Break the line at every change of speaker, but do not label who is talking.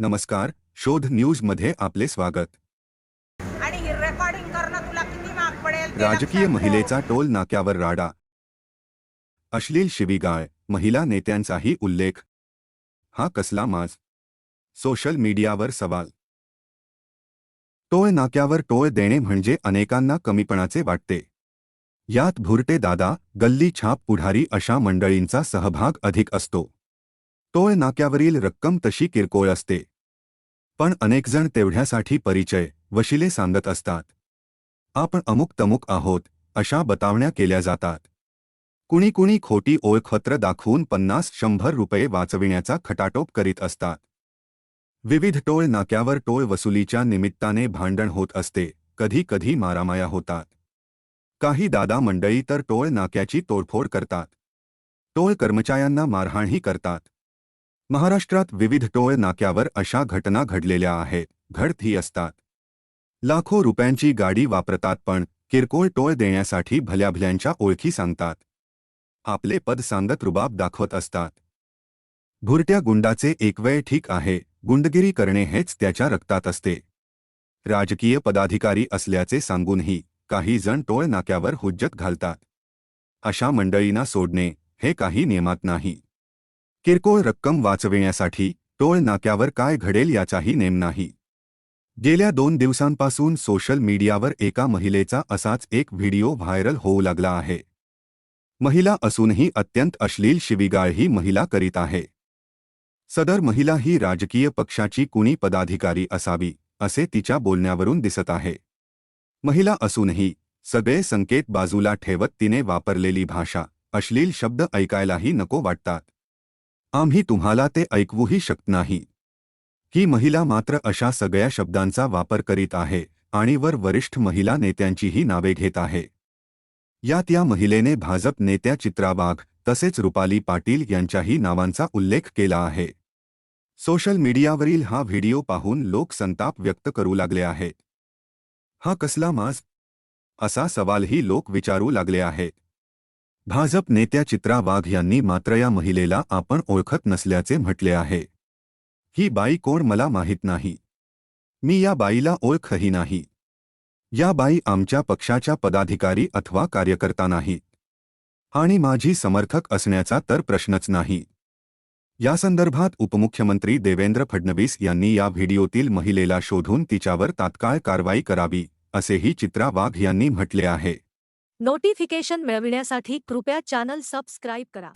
नमस्कार शोध न्यूजमध्ये आपले स्वागत. राजकीय. महिलेचा टोल नाक्यावर राडा. अश्लील शिवीगाळ महिला नेत्यांचाही उल्लेख. हा कसला माज? सोशल मीडियावर सवाल. टोळ नाक्यावर टोळ देणे म्हणजे अनेकांना कमीपणाचे वाटते. यात भुरटे दादा गल्ली छाप पुढारी अशा मंडळींचा सहभाग अधिक असतो. टोळ नाक्यावरील रक्कम तशी किरकोळ असते. पण अनेकजण तेवढ्यासाठी परिचय वशिले सांगत असतात. आपण अमुक तमुक आहोत अशा बतावण्या केल्या जातात. कुणी कुणी खोटी ओळखपत्र दाखवून पन्नास शंभर रुपये वाचविण्याचा खटाटोप करीत असतात. विविध टोळ नाक्यावर टोळ वसुलीच्या निमित्ताने भांडण होत असते कधी कधी मारामाया होतात. काही दादा मंडळी तर टोळ नाक्याची तोडफोड करतात. टोळ कर्मचाऱ्यांना मारहाणही करतात. महाराष्ट्रात विविध टोळ नाक्यावर अशा घटना घडलेल्या आहेत. घडतही असतात. लाखो रुपयांची गाडी वापरतात पण किरकोळ टोळ देण्यासाठी भल्याभल्यांच्या ओळखी सांगतात. आपले पद सांगत रुबाब दाखवत असतात. भुरट्या गुंडाचे एक वेळ ठीक आहे. गुंडगिरी करणे हेच त्याच्या रक्तात असते. राजकीय पदाधिकारी असल्याचे सांगूनही काही जण टोळ नाक्यावर हुज्जत घालतात. अशा मंडळींना सोडणे हे काही नियमात नाही. किरकोळ रक्कम वाचविण्यासाठी टोळ नाक्यावर काय घडेल याचाही नेम नाही. गेल्या दोन दिवसांपासून सोशल मीडियावर एका महिलेचा असाच एक व्हिडिओ व्हायरल होऊ लागला आहे. महिला असूनही अत्यंत अश्लील शिवीगाळ ही महिला करीत आहे. सदर महिला ही राजकीय पक्षाची कुणी पदाधिकारी असावी असे तिच्या बोलण्यावरून दिसत आहे. महिला असूनही सगळे संकेत बाजूला ठेवत तिने वापरलेली भाषा अश्लील शब्द ऐकायलाही नको वाटतात. आम्ही तुम्हाला ते ऐकवूही शकत नाही. ही महिला मात्र अशा सगळ्या शब्दांचा वापर करीत आहे आणि वर वरिष्ठ महिला नेत्यांचीही नावे घेत आहे. यात या महिलेने भाजप नेत्या चित्रा वाघ तसेच रुपाली पाटील यांच्याही नावांचा उल्लेख केला आहे. सोशल मीडियावरील हा व्हिडिओ पाहून लोक संताप व्यक्त करू लागले आहेत हा कसला माज? असा सवालही लोक विचारू लागले आहेत भाजप नेत्या चित्रा वाघ यांनी मात्र या महिलेला आपण ओळखत नसल्याचे म्हटले आहे. ही बाई कोण मला माहीत नाही. मी या बाईला ओळखही नाही. या बाई आमच्या पक्षाच्या पदाधिकारी अथवा कार्यकर्ता नाहीत आणि माझी समर्थक असण्याचा तर प्रश्नच नाही. या संदर्भात उपमुख्यमंत्री देवेंद्र फडणवीस यांनी या व्हिडिओतील महिलेला शोधून तिच्यावर तात्काळ कारवाई करावी असेही चित्रा वाघ यांनी म्हटले आहे.
नोटिफिकेशन मिळविण्यासाठी कृपया चॅनल सबस्क्राईब करा.